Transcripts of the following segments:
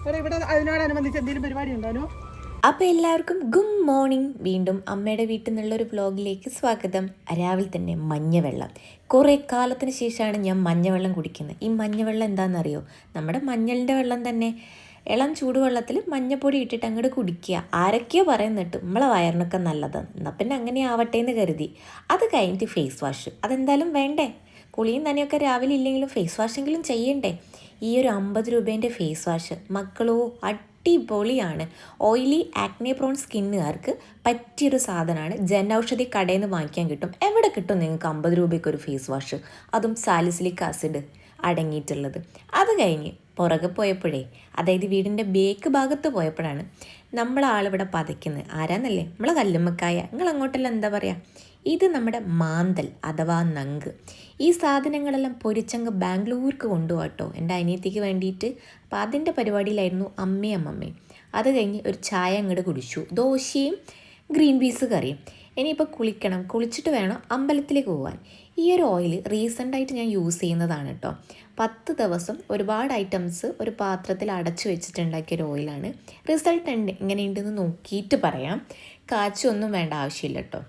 ഇവിടെ പരിപാടി അപ്പോൾ എല്ലാവർക്കും ഗുഡ് മോർണിംഗ്. വീണ്ടും അമ്മയുടെ വീട്ടിൽ നിന്നുള്ളൊരു ബ്ലോഗിലേക്ക് സ്വാഗതം. രാവിലെ തന്നെ മഞ്ഞവെള്ളം. കുറേ കാലത്തിന് ശേഷമാണ് ഞാൻ മഞ്ഞവെള്ളം കുടിക്കുന്നത്. ഈ മഞ്ഞവെള്ളം എന്താണെന്നറിയോ? നമ്മുടെ മഞ്ഞളിന്റെ വെള്ളം തന്നെ. ഇളം ചൂടുവെള്ളത്തിൽ മഞ്ഞപ്പൊടി ഇട്ടിട്ട് അങ്ങോട്ട് കുടിക്കുക. ആരൊക്കെയോ പറയുന്നിട്ട് നമ്മളെ വയറിനൊക്കെ നല്ലതാണ്. എന്നാൽ പിന്നെ അങ്ങനെ ആവട്ടെ എന്ന് കരുതി. അത് കഴിഞ്ഞിട്ട് ഫേസ് വാഷ്. അതെന്തായാലും വേണ്ടേ? കുളിയും തന്നെയൊക്കെ രാവിലെ ഇല്ലെങ്കിലും ഫേസ് വാഷെങ്കിലും ചെയ്യണ്ടേ? ഈ ഒരു അമ്പത് രൂപേന്റെ ഫേസ് വാഷ്. മക്കളോ അടിപൊളിയാണ്. ഓയിലി ആക്നെ പ്രോൺ സ്കിന്നുകാർക്ക് പറ്റിയൊരു സാധനമാണ്. ജൻ ഔഷധി കടയിൽ നിന്ന് വാങ്ങിക്കാൻ കിട്ടും. എവിടെ കിട്ടും നിങ്ങൾക്ക് അമ്പത് രൂപയ്ക്ക് ഒരു ഫേസ് വാഷ്? അതും സാലിസിലിക് ആസിഡ് അടങ്ങിയിട്ടുള്ളത്. അത് കഴിഞ്ഞ് പുറകെ പോയപ്പോഴേ അതായത് വീടിന്റെ ബേക്ക് ഭാഗത്ത് പോയപ്പോഴാണ് നമ്മളാളിവിടെ പതയ്ക്കുന്നത്. ആരാന്നല്ലേ? നമ്മളെ കല്ലുമ്മക്കായ. നിങ്ങൾ അങ്ങോട്ടെല്ലാം എന്താ പറയുക ഇത് നമ്മുടെ മാന്തൽ അഥവാ നങ്ക്. ഈ സാധനങ്ങളെല്ലാം പൊരിച്ചങ്ങ് ബാംഗ്ലൂർക്ക് കൊണ്ടുപോകട്ടോ. എന്റെ അനിയത്തിക്ക് വേണ്ടിയിട്ട്. അപ്പോൾ അതിന്റെ പരിപാടിയിലായിരുന്നു അമ്മയും അമ്മമ്മയും. അത് കഴിഞ്ഞ് ഒരു ചായ അങ്ങോട്ട് കുടിച്ചു. ദോശയും ഗ്രീൻ പീസ് കറിയും. ഇനിയിപ്പോൾ കുളിക്കണം. കുളിച്ചിട്ട് വേണം അമ്പലത്തിലേക്ക് പോകാൻ. ഈ ഒരു ഓയിൽ റീസെന്റായിട്ട് ഞാൻ യൂസ് ചെയ്യുന്നതാണ് കേട്ടോ. പത്ത് ദിവസം ഒരുപാട് ഐറ്റംസ് ഒരു പാത്രത്തിൽ അടച്ചു വെച്ചിട്ടുണ്ടാക്കിയ ഒരു ഓയിലാണ്. റിസൾട്ട് എങ്ങനെയുണ്ടെന്ന് നോക്കിയിട്ട് പറയാം. കാച്ചൊന്നും വേണ്ട ആവശ്യമില്ല കേട്ടോ.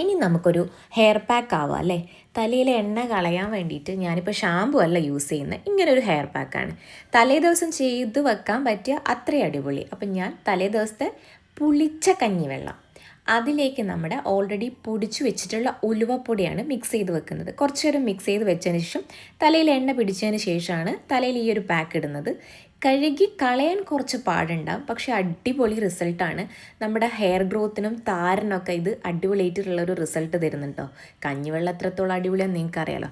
ഇനി നമുക്കൊരു ഹെയർ പാക്ക് ആവാം അല്ലേ? തലയിലെ എണ്ണ കളയാൻ വേണ്ടിയിട്ട് ഞാനിപ്പോൾ ഷാമ്പു അല്ല യൂസ് ചെയ്യുന്നത് ഇങ്ങനെ ഒരു ഹെയർ പാക്കാണ് തലേ ദിവസം ചെയ്ത് വെക്കാൻ പറ്റിയ അത്രയും അടിപൊളി. അപ്പം ഞാൻ തലേ ദിവസത്തെ പുളിച്ച കഞ്ഞിവെള്ളം. അതിലേക്ക് നമ്മുടെ ഓൾറെഡി പൊടിച്ചു വെച്ചിട്ടുള്ള ഉലുവപ്പൊടിയാണ് മിക്സ് ചെയ്ത് വെക്കുന്നത്. കുറച്ച് നേരം മിക്സ് ചെയ്ത് വെച്ചതിന് ശേഷം തലയിൽ എണ്ണ പിടിച്ചതിന് ശേഷമാണ് തലയിൽ ഈ ഒരു പാക്ക് ഇടുന്നത്. കഴുകി കളയാൻ കുറച്ച് പാടുണ്ടാവും. പക്ഷേ അടിപൊളി റിസൾട്ടാണ്. നമ്മുടെ ഹെയർ ഗ്രോത്തിനും താരനൊക്കെ ഇത് അടിപൊളിയായിട്ടുള്ള ഒരു റിസൾട്ട് തരുന്നുണ്ടോ? കഞ്ഞിവെള്ളം എത്രത്തോളം അടിപൊളിയാണെന്ന് നിങ്ങൾക്കറിയാലോ?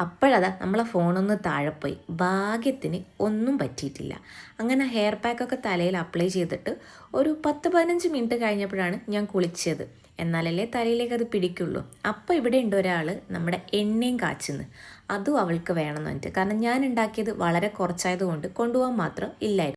അപ്പോഴതാ നമ്മളെ ഫോണൊന്ന് താഴെ പോയി ഭാഗ്യത്തിന് ഒന്നും പറ്റിയിട്ടില്ല. അങ്ങനെ ഹെയർ പാക്കൊക്കെ തലയിൽ അപ്ലൈ ചെയ്തിട്ട് ഒരു പത്ത് പതിനഞ്ച് മിനിറ്റ് കഴിഞ്ഞപ്പോഴാണ് ഞാൻ കുളിച്ചത്. എന്നാലല്ലേ തലയിലേക്ക് അത് പിടിക്കുള്ളൂ. അപ്പോൾ ഇവിടെ ഉണ്ട് ഒരാൾ നമ്മുടെ എണ്ണയും കാച്ചുന്നു. അതും അവൾക്ക് വേണമെന്ന് പറഞ്ഞിട്ട്. കാരണം ഞാൻ ഉണ്ടാക്കിയത് വളരെ കുറച്ചായതുകൊണ്ട് കൊണ്ടുപോകാൻ മാത്രം ഇല്ലായിരുന്നു.